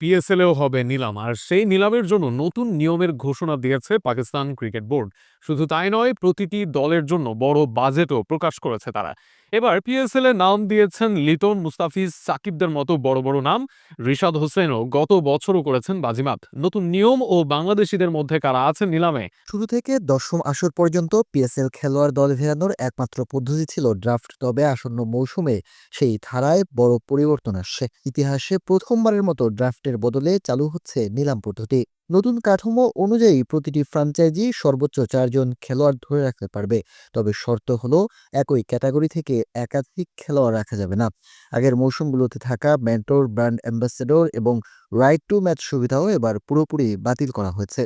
পিএসএলেও হবে নিলাম। আর সেই নিলামের জন্য নতুন নিয়মের ঘোষণা দিয়েছে পাকিস্তান ক্রিকেট বোর্ড। শুধু তাই নয়, প্রতিটি দলের জন্য বড় বাজেটও প্রকাশ করেছে তারা। এবার পিএসএল এর নাম দিয়েছেন লিটন মুস্তাফিজ সাকিবদের মতো বড় বড় নাম। রিশাদ হোসেনও গত বছরও করেছেন বাজিমাত। নতুন নিয়ম ও বাংলাদেশিদের মধ্যে কারা আছেন নিলামে? শুরু থেকে দশম আসর পর্যন্ত পিএসএল খেলোয়াড় দল ফেরানোর একমাত্র পদ্ধতি ছিল ড্রাফট, তবে আসন্ন মৌসুমে সেই ধারায় বড় পরিবর্তন আসছে। ইতিহাসে প্রথমবারের মতো ড্রাফটের বদলে চালু হচ্ছে নিলাম পদ্ধতি। নতুন কাঠামো অনুযায়ী প্রতিটি ফ্রাঞ্চাইজি সর্বোচ্চ চারজন খেলোয়াড় ধরে রাখতে পারবে। তবে শর্ত হলো, একই ক্যাটাগরি থেকে একাধিক খেলোয়াড় রাখা যাবে না। আগের মৌসুমগুলোতে থাকা মেন্টর ব্র্যান্ড অ্যাম্বাসেডর এবং রাইট টু ম্যাচ সুবিধাও এবার পুরোপুরি বাতিল করা হয়েছে।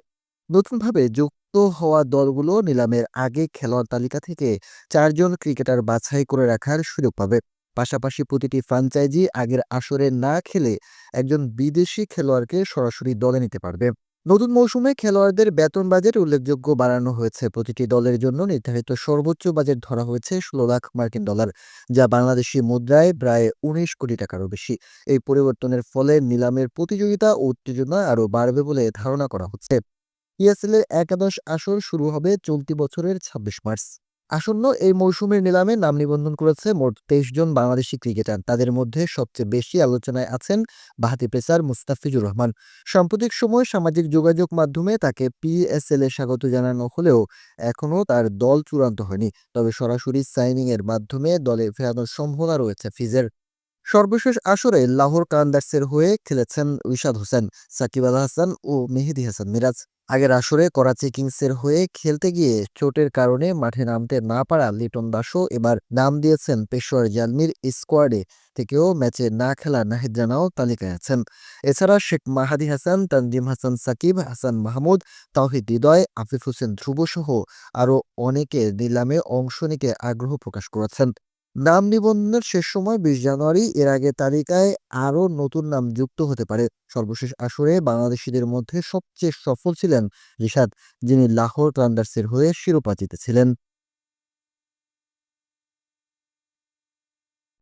নতুনভাবে যুক্ত হওয়া দলগুলো নিলামের আগে খেলোয়াড় তালিকা থেকে চারজন ক্রিকেটার বাছাই করে রাখার সুযোগ পাবে। পাশাপাশি প্রতিটি ফ্রাঞ্চাইজি আগের আসরে না খেলে একজন বিদেশি খেলোয়াড়কে সরাসরি দলে নিতে পারবে। নতুন মৌসুমে খেলোয়াড়দের বেতন বাজেট উল্লেখযোগ্য বাড়ানো হয়েছে। প্রতিটি দলের জন্য নির্ধারিত সর্বোচ্চ বাজেট ধরা হয়েছে ষোলো লাখ মার্কিন ডলার, যা বাংলাদেশি মুদ্রায় প্রায় উনিশ কোটি টাকারও বেশি। এই পরিবর্তনের ফলে নিলামের প্রতিযোগিতা ও উত্তেজনা আরও বাড়বে বলে ধারণা করা হচ্ছে। ইয়াসেলের এর একাদশ আসর শুরু হবে চলতি বছরের ছাব্বিশ মার্চ। আসন্ন এই মৌসুমের নিলামে নাম নিবন্ধন করেছে মোট তেইশ জন বাংলাদেশি ক্রিকেটার। তাদের মধ্যে সবচেয়ে বেশি আলোচনায় আছেন বাহাতি পেসার মুস্তাফিজুর রহমান। সাম্প্রতিক সময় সামাজিক যোগাযোগ মাধ্যমে তাকে পিএসএল এ স্বাগত জানানো হলেও এখনও তার দল চূড়ান্ত হয়নি। তবে সরাসরি সাইনিং এর মাধ্যমে দলে ফেরানোর সম্ভাবনা রয়েছে ফিজের। সর্বশেষ আসরে লাহোর কান্দার্সের হয়ে খেলেছেন রিশাদ হোসেন, সাকিব আল হাসান ও মেহেদি হাসান মিরাজ। আগের আসরে করাচি কিংসের হয়ে খেলতে গিয়ে চোটের কারণে মাঠে নামতে না পারা লিটন দাসও এবার নাম দিয়েছেন পেশোয়ার জালমির স্কোয়াডে। থেকেও ম্যাচে না খেলা নাহিদ রানাও তালিকায় আছেন। এছাড়া শেখ মাহাদি হাসান, তানজিম হাসান, সাকিব হাসান মাহমুদ, তাওহিদ হৃদয়, আফিফ হোসেন ধ্রুব সহ আরও অনেকে নিলামে অংশ নিতে আগ্রহ প্রকাশ করেছেন। নাম নিবন্ধনের শেষ সময় বিশ জানুয়ারি এর আগে তালিকায় আরও নতুন নাম যুক্ত হতে পারে। সর্বশেষ আসরে বাংলাদেশিদের মধ্যে সবচেয়ে সফল ছিলেন রিশাদ, যিনি লাহোর রান্ডার্সের হয়ে শিরোপা জিতেছিলেন।